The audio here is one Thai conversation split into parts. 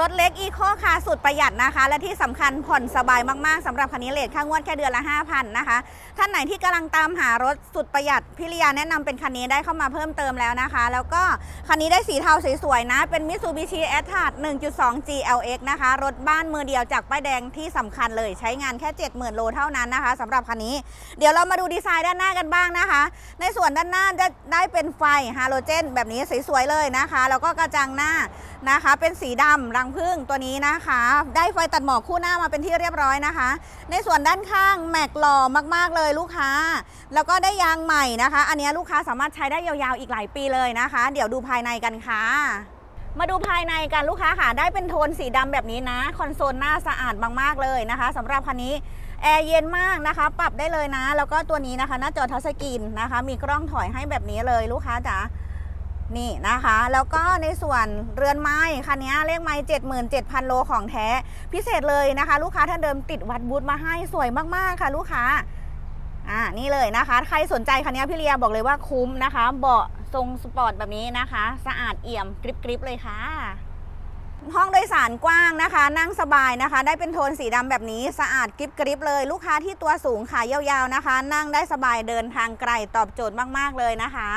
รถเล็กอีโคคาร์สุดประหยัดนะคะ และที่สำคัญผ่อนสบายมากๆสำหรับคันนี้เลทค่างวดแค่เดือนละ 5,000 นะคะ ท่านไหนที่กำลังตามหารถสุดประหยัดพิริยาแนะนำเป็นคันนี้ได้เข้ามาเพิ่มเติมแล้วนะคะ แล้วก็คันนี้ได้สีเทาสวยๆนะ เป็น Mitsubishi a t r a 1.2 GLX นะคะ รถบ้านมือเดียวจากป้ายแดงที่สำคัญเลยใช้งานแค่ 70,000 โลเท่านั้นนะคะสำหรับคันนี้ เดี๋ยวเรามาดูดีไซน์ด้านหน้ากันบ้างนะคะ ในส่วนด้านหน้าจะได้เป็นไฟฮาโลเจนแบบนี้สวยๆเลยนะคะ แล้วก็กระจังหน้า นะคะ เป็นสีดำรังผึ้งตัวนี้นะคะ ได้ไฟตัดหมอกคู่หน้ามาเป็นที่เรียบร้อยนะคะ ในส่วนด้านข้างแม็กหล่อมากๆเลยลูกค้า แล้วก็ได้ยางใหม่นะคะ อันนี้ลูกค้าสามารถใช้ได้ยาวๆอีกหลายปีเลยนะคะ เดี๋ยวดูภายในกันค่ะมาดูภายในกันลูกค้าค่ะได้เป็นโทนสีดำแบบนี้นะ คอนโซลหน้าสะอาดมากๆเลยนะคะสำหรับคันนี้แอร์เย็นมากนะคะ ปรับได้เลยนะ แล้วก็ตัวนี้นะคะ หน้าจอทัชสกรีนนะคะ มีกล้องถอยให้แบบนี้เลยลูกค้าจ๋า นี่นะคะ แล้วก็ในส่วนเรือนไม้คันนี้เลขไม้77,000 โลของแท้ พิเศษเลยนะคะ ลูกค้าท่านเดิมติดวัดบูธมาให้สวยมาก ๆ ค่ะ ลูกค้าอ่านี่เลยนะคะ ใครสนใจคันนี้พี่เลียบอกเลยว่าคุ้มนะคะ เบาะทรงสปอร์ตแบบนี้นะคะ สะอาดเอี่ยมกริบๆเลยค่ะห้องโดยสารกว้างนะคะ นั่งสบายนะคะ ได้เป็นโทนสีดำแบบนี้สะอาดกริบกริบเลย ลูกค้าที่ตัวสูงขายาวๆนะคะ นั่งได้สบายเดินทางไกลตอบโจทย์มากๆเลยนะคะ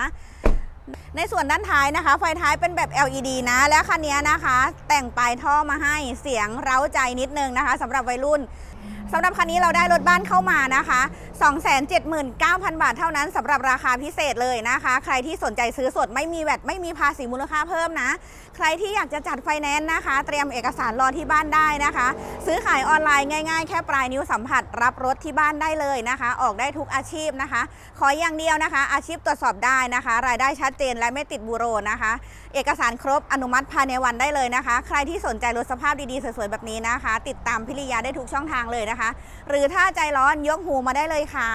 ในส่วนด้านท้ายนะคะ ไฟท้ายเป็นแบบ LED นะ และคันนี้นะคะ แต่งปลายท่อมาให้เสียงเร้าใจนิดนึงนะคะสำหรับวัยรุ่น สำหรับคันนี้เราได้รถบ้านเข้ามานะคะ 279,000 บาทเท่านั้นสำหรับราคาพิเศษเลยนะคะ ใครที่สนใจซื้อสดไม่มีแวดไม่มีภาษีมูลค่าเพิ่มนะ ใครที่อยากจะจัดไฟแนนซ์นะคะ เตรียมเอกสารรอที่บ้านได้นะคะ ซื้อขายออนไลน์ง่ายๆ แค่ปลายนิ้วสัมผัส รับรถที่บ้านได้เลยนะคะ ออกได้ทุกอาชีพนะคะ ขออย่างเดียวนะคะ อาชีพตรวจสอบได้นะคะ รายได้ชัดเจนและไม่ติดบูโรนะคะ เอกสารครบอนุมัติภายในวันได้เลยนะคะ ใครที่สนใจรถสภาพดีๆสวยๆแบบนี้นะคะ ติดตามพิริยาได้ทุกช่องทางเลยนะคะหรือถ้าใจร้อนยกหูมาได้เลยค่ะ